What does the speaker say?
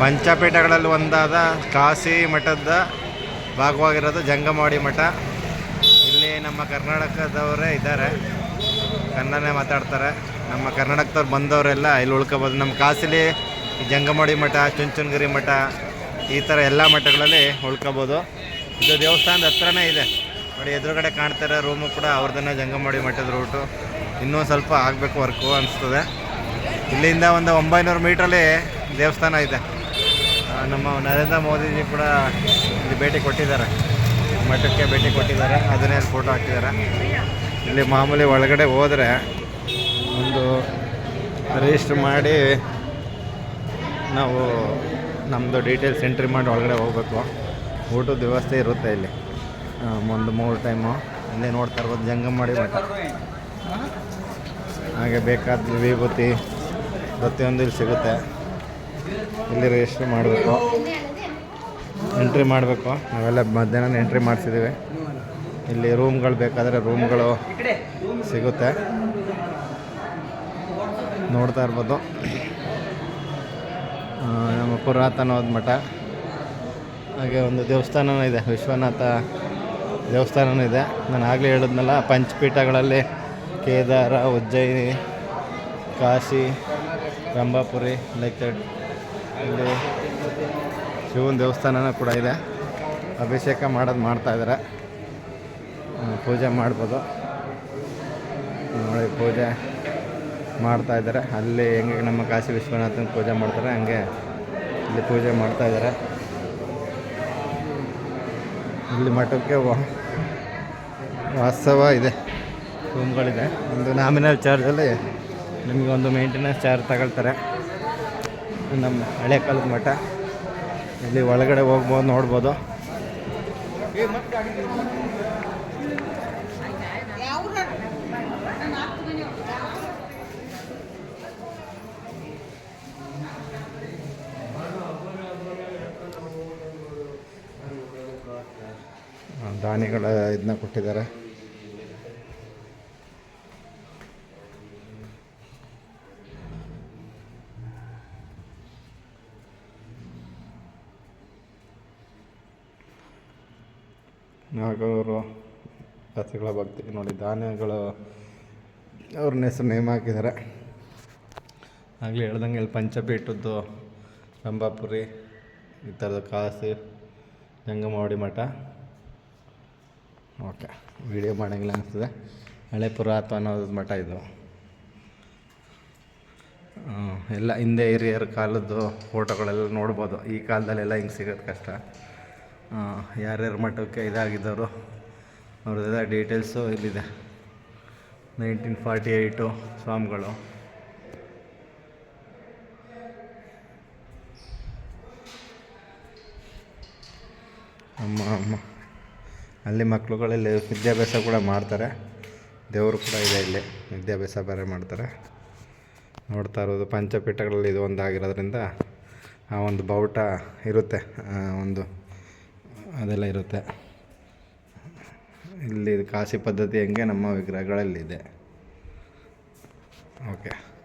ಪಂಚಪೀಠಗಳಲ್ಲಿ ಒಂದಾದ ಕಾಶಿ ಮಠದ ಭಾಗವಾಗಿರೋದು ಜಂಗಮವಾಡಿ ಮಠ. ಇಲ್ಲಿ ನಮ್ಮ ಕರ್ನಾಟಕದವರೇ ಇದ್ದಾರೆ. ಕನ್ನಡನೇ ಮಾತಾಡ್ತಾರೆ. ನಮ್ಮ ಕರ್ನಾಟಕದವ್ರು ಬಂದವರೆಲ್ಲ ಇಲ್ಲಿ ಉಳ್ಕೋಬೋದು. ನಮ್ಮ ಕಾಸಿಲಿ ಜಂಗಮಡಿ ಜಂಗಮವಾಡಿ ಮಠ, ಚುಂಚನಗಿರಿ ಮಠ, ಈ ಥರ ಎಲ್ಲ ಮಠಗಳಲ್ಲಿ ಉಳ್ಕೋಬೋದು. ಇದು ದೇವಸ್ಥಾನದ ಹತ್ರನೇ ಇದೆ. ನೋಡಿ, ಎದುರುಗಡೆ ಕಾಣ್ತಾರೆ ರೂಮು ಕೂಡ ಅವ್ರದನ್ನೇ ಜಂಗಮವಾಡಿ ಮಠದ ರೂಟು ಇನ್ನೂ ಸ್ವಲ್ಪ ಆಗಬೇಕು ವರ್ಕು ಅನಿಸ್ತದೆ. ಇಲ್ಲಿಂದ ಒಂದು ಒಂಬೈನೂರು ಮೀಟ್ರಲ್ಲಿ ದೇವಸ್ಥಾನ ಇದೆ. ನಮ್ಮ ನರೇಂದ್ರ ಮೋದಿಜಿ ಕೂಡ ಇಲ್ಲಿ ಭೇಟಿ ಕೊಟ್ಟಿದ್ದಾರೆ. ಮಠಕ್ಕೆ ಭೇಟಿ ಕೊಟ್ಟಿದ್ದಾರೆ. ಅದನ್ನೇ ಫೋಟೋ ಹಾಕಿದ್ದಾರೆ. ಇಲ್ಲಿ ಮಾಮೂಲಿ ಒಳಗಡೆ ಹೋದರೆ ಒಂದು ರಿಜಿಸ್ಟ್ರ್ ಮಾಡಿ ನಾವು ನಮ್ಮದು ಡೀಟೇಲ್ಸ್ ಎಂಟ್ರಿ ಮಾಡಿ ಒಳಗಡೆ ಹೋಗ್ಬೇಕು. ಊಟದ ವ್ಯವಸ್ಥೆ ಇರುತ್ತೆ ಇಲ್ಲಿ. ಒಂದು ಮೂರು ಟೈಮು ಅಲ್ಲೇ ನೋಡ್ತಾ ಇರ್ಬೋದು. ಜಂಗಮವಾಡಿ ಮಠ. ಹಾಗೆ ಬೇಕಾದ ವಿಭೂತಿ, ಪ್ರತಿಯೊಂದು ಇಲ್ಲಿ ಸಿಗುತ್ತೆ. ಇಲ್ಲಿ ರಿಜಿಸ್ಟ್ರ್ ಮಾಡಬೇಕು. ಎಂಟ್ರಿ ಮಾಡಬೇಕು. ನಾವೆಲ್ಲ ಮಧ್ಯಾಹ್ನ ಎಂಟ್ರಿ ಮಾಡಿಸಿದ್ದೀವಿ. ಇಲ್ಲಿ ರೂಮ್ಗಳು ಬೇಕಾದರೆ ರೂಮ್ಗಳು ಸಿಗುತ್ತೆ. ನೋಡ್ತಾ ಇರ್ಬೋದು. ನಮ್ಮ ಪುರಾತನವಾದ ಮಠ ಹಾಗೆ ಒಂದು ದೇವಸ್ಥಾನವೂ ಇದೆ. ವಿಶ್ವನಾಥ ದೇವಸ್ಥಾನವೂ ಇದೆ. ನಾನು ಆಗಲೇ ಹೇಳಿದ್ನಲ್ಲ, ಪಂಚಪೀಠಗಳಲ್ಲಿ ಕೇದಾರ, ಉಜ್ಜಯಿನಿ, ಕಾಶಿ ರಂಭಾಪುರಿ ಲೈಕ್ ದಟ್ ಇಲ್ಲಿ ಶಿವನ ದೇವಸ್ಥಾನನೂ ಕೂಡ ಇದೆ. ಅಭಿಷೇಕ ಮಾಡೋದು ಮಾಡ್ತಾಯಿದ್ದಾರೆ ಪೂಜೆ ಮಾಡ್ಬೋದು. ನೋಡಿ, ಪೂಜೆ ಮಾಡ್ತಾ ಇದ್ದಾರೆ ಅಲ್ಲಿ ಹೆಂಗೆ ನಮ್ಮ ಕಾಶಿ ವಿಶ್ವನಾಥನ ಪೂಜೆ ಮಾಡ್ತಾರೆ, ಹಂಗೆ ಇಲ್ಲಿ ಪೂಜೆ ಮಾಡ್ತಾ ಇದ್ದಾರೆ ಇಲ್ಲಿ ಮಠಕ್ಕೆ ವಾಸ್ತವ ಇದೆ. ರೂಮ್ಗಳಿದೆ. ಒಂದು ನಾಮಿನಲ್ ಚಾರ್ಜಲ್ಲಿ ನಿಮಗೆ ಒಂದು ಮೇಂಟೆನೆನ್ಸ್ ಚಾರ್ಜ್ ತಗೊಳ್ತಾರೆ. ನಮ್ಮ ಹಳೆ ಕಾಲದ ಮಠ. ಇಲ್ಲಿ ಒಳಗಡೆ ಹೋಗ್ಬೋದು ನೋಡ್ಬೋದು. ದಾನಿಗಳ ಇದನ್ನ ಕೊಟ್ಟಿದ್ದಾರೆ. ನಾಗವರು ಕಥೆಗಳ ಭಕ್ತಿ. ನೋಡಿ, ಧಾನ್ಯಗಳು ಅವ್ರನ್ನ ಹೆಸರು ನೇಮ್ ಹಾಕಿದ್ದಾರೆ. ಆಗಲೇ ಹೇಳ್ದಂಗೆ ಇಲ್ಲಿ ಪಂಚಪೀಠದ್ದು ರಂಭಾಪುರಿ, ಈ ಥರದ ಕಾಸಿ, ಜಂಗಮವಾಡಿ ಮಠ. ಓಕೆ, ವಿಡಿಯೋ ಮಾಡೋಂಗಿಲ್ಲ ಅನಿಸ್ತದೆ. ಹಳೆ ಪುರಾತನ ಮಠ ಇದು. ಎಲ್ಲ ಹಿಂದೆ ಹಿರಿಯರ ಕಾಲದ್ದು ಫೋಟೋಗಳೆಲ್ಲ ನೋಡ್ಬೋದು. ಈ ಕಾಲದಲ್ಲೆಲ್ಲ ಹಿಂಗೆ ಸಿಗೋದು ಕಷ್ಟ. ಯಾರ್ಯಾರ ಮಠಕ್ಕೆ ಇದಾಗಿದ್ದವರು, ಅವ್ರದ್ದೆಲ್ಲ ಡೀಟೇಲ್ಸು ಇಲ್ಲಿದೆ. ನೈನ್ಟೀನ್ ಫಾರ್ಟಿ ಏಯ್ಟು ಸ್ವಾಮಿಗಳು. ಅಮ್ಮ ಅಮ್ಮ ಅಲ್ಲಿ ಮಕ್ಕಳುಗಳಲ್ಲಿ ವಿದ್ಯಾಭ್ಯಾಸ ಕೂಡ ಮಾಡ್ತಾರೆ. ದೇವರು ಕೂಡ ಇದೆ ಇಲ್ಲಿ, ವಿದ್ಯಾಭ್ಯಾಸ ಬೇರೆ ಮಾಡ್ತಾರೆ. ನೋಡ್ತಾ ಇರೋದು ಪಂಚಪೀಠಗಳಲ್ಲಿ ಇದು ಒಂದಾಗಿರೋದ್ರಿಂದ ಆ ಒಂದು ಬಾವುಟ ಇರುತ್ತೆ ಒಂದು ಅದೆಲ್ಲ ಇರುತ್ತೆ. ಇಲ್ಲಿ ಕಾಶಿ ಪದ್ಧತಿ ಹೆಂಗೆ ನಮ್ಮ ವಿಗ್ರಹಗಳಲ್ಲಿದೆ. ಓಕೆ